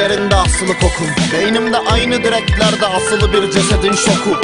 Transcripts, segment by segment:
Kirpiklerinde asılı kokun Beynimde aynı direklerde asılı bir cesedin şoku.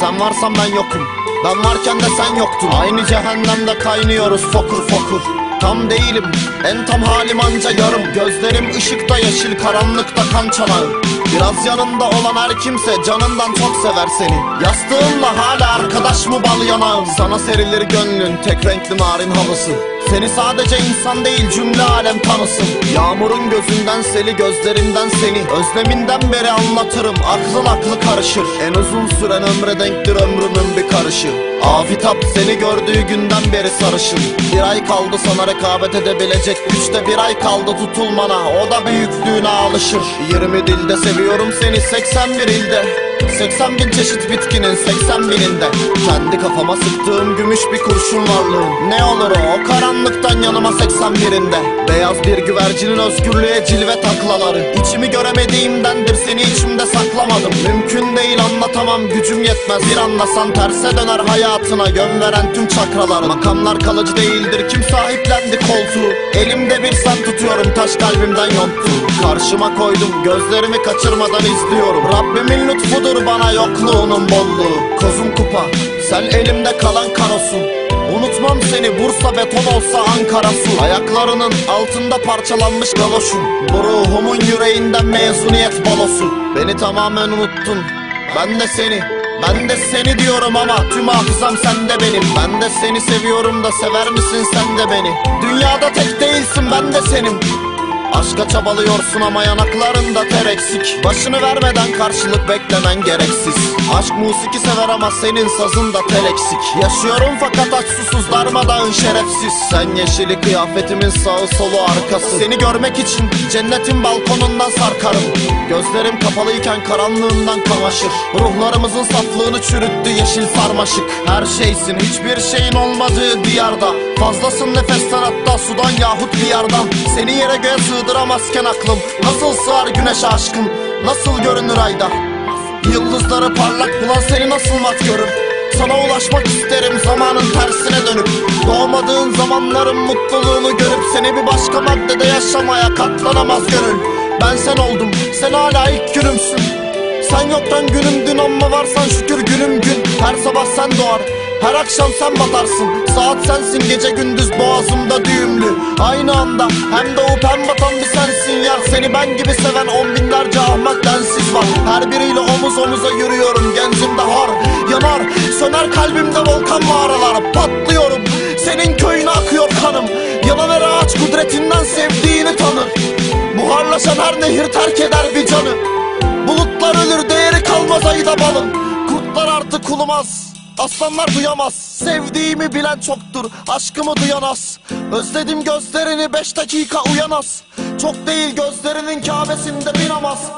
Sen varsan ben yokum. Ben varken de sen yoktun. Aynı cehennemde kaynıyoruz fokur fokur. Tam değilim. En tam halim anca yarım. Gözlerim ışıkta yeşil karanlıkta kan çanağı Biraz yanında olan her kimse canından çok sever seni. Yastığınla hala arkadaş mı bal yanağım Sana serilir gönlün tek renkli narin halısı Seni sadece insan değil cümle alem tanısın. Yağmurun gözünden seli gözlerimden seni. Özleminden beri anlatırım aklın aklı karışır. En uzun süren ömre denktir ömrümün bir karışı. Afitap seni gördüğü günden beri sarışın. Bir ay kaldı sana rekabet edebilecek güçte Bir ay kaldı tutulmana. O da büyüklüğüne alışır. 20 dilde seviyorum seni 81 ilde. 80 bin çeşit bitkinin 80 bininde Kendi kafama sıktığım gümüş bir kurşun varlığım Ne olur o, o karanlıktan yanıma 81'inde Beyaz bir güvercinin özgürlüğe cilve taklaları. İçimi göremediğimdendir seni içimde saklamadım. Mümkün değil anlatamam gücüm yetmez. Bir anlasan terse döner hayatına yön veren tüm çakralar. Makamlar kalıcı değildir kim sahiplendi koltuğu? Elimde bir sen tutuyorum taş kalbimden yonttu Karşıma koydum gözlerimi kaçırmadan izliyorum. Rabbimin lütfudur bana yokluğunun bolluğu. Kozum kupa sen elimde kalan karosun. Unutmam seni Bursa beton olsa Ankara su. Ayaklarının altında parçalanmış galoşum. Bu ruhumun yüreğinden mezuniyet balosu Beni tamamen unuttun. Ben de seni ben de seni diyorum ama tüm hafızam sende benim. Ben de seni seviyorum da sever misin sen de beni? Dünyada tek değilsin ben de senim Aşka çabalıyorsun ama yanaklarında ter eksik. Başını vermeden karşılık beklemen gereksiz. Aşk musiki sever ama senin sazında tel eksik. Yaşıyorum fakat aç susuz darmadağın şerefsiz. Sen yeşili kıyafetimin sağı solu arkası. Seni görmek için cennetin balkonundan sarkarım. Gözlerim kapalıyken karanlığından kamaşır. Ruhlarımızın saflığını çürüttü yeşil sarmaşık. Her şeysin hiçbir şeyin olmadığı diyarda Fazlasın nefesten hatta sudan yahut bir yardan Seni yere göğe sığdıramazken aklım. Nasıl sığar güneşe aşkım? Nasıl görünür ayda? Yıldızları parlak bulan seni nasıl mat görür? Sana ulaşmak isterim zamanın tersine dönüp. Doğmadığın zamanların mutluluğunu görüp Seni bir başka maddede yaşamaya katlanamaz gönül. Ben sen oldum sen hala ilk günümsün. Sen yoktan günüm dün ama varsan şükür günüm gün. Her sabah sen doğar her akşam sen batarsın. Saat sensin gece gündüz boğazımda düğümlü. Aynı anda hem doğup hem batan bir sensin yar Seni ben gibi seven on binlerce ahmak densiz var. Her biriyle omuz omuza yürüyorum genzimde har Yanar. Söner kalbimde volkan mağaralar Patlıyorum. Senin köyüne akıyor kanım. Yanan her ağaç kudretinden sevdiğini tanır. Buharlaşan her nehir terk eder bir Bulutlar ölür değeri kalmaz ayda balın. Kurtlar artık ulumaz Aslanlar duyamaz. Sevdiğimi bilen çoktur Aşkımı duyan az Özledim gözlerini beş dakika uyanaz. Çok değil gözlerinin Kabe'sinde bir namaz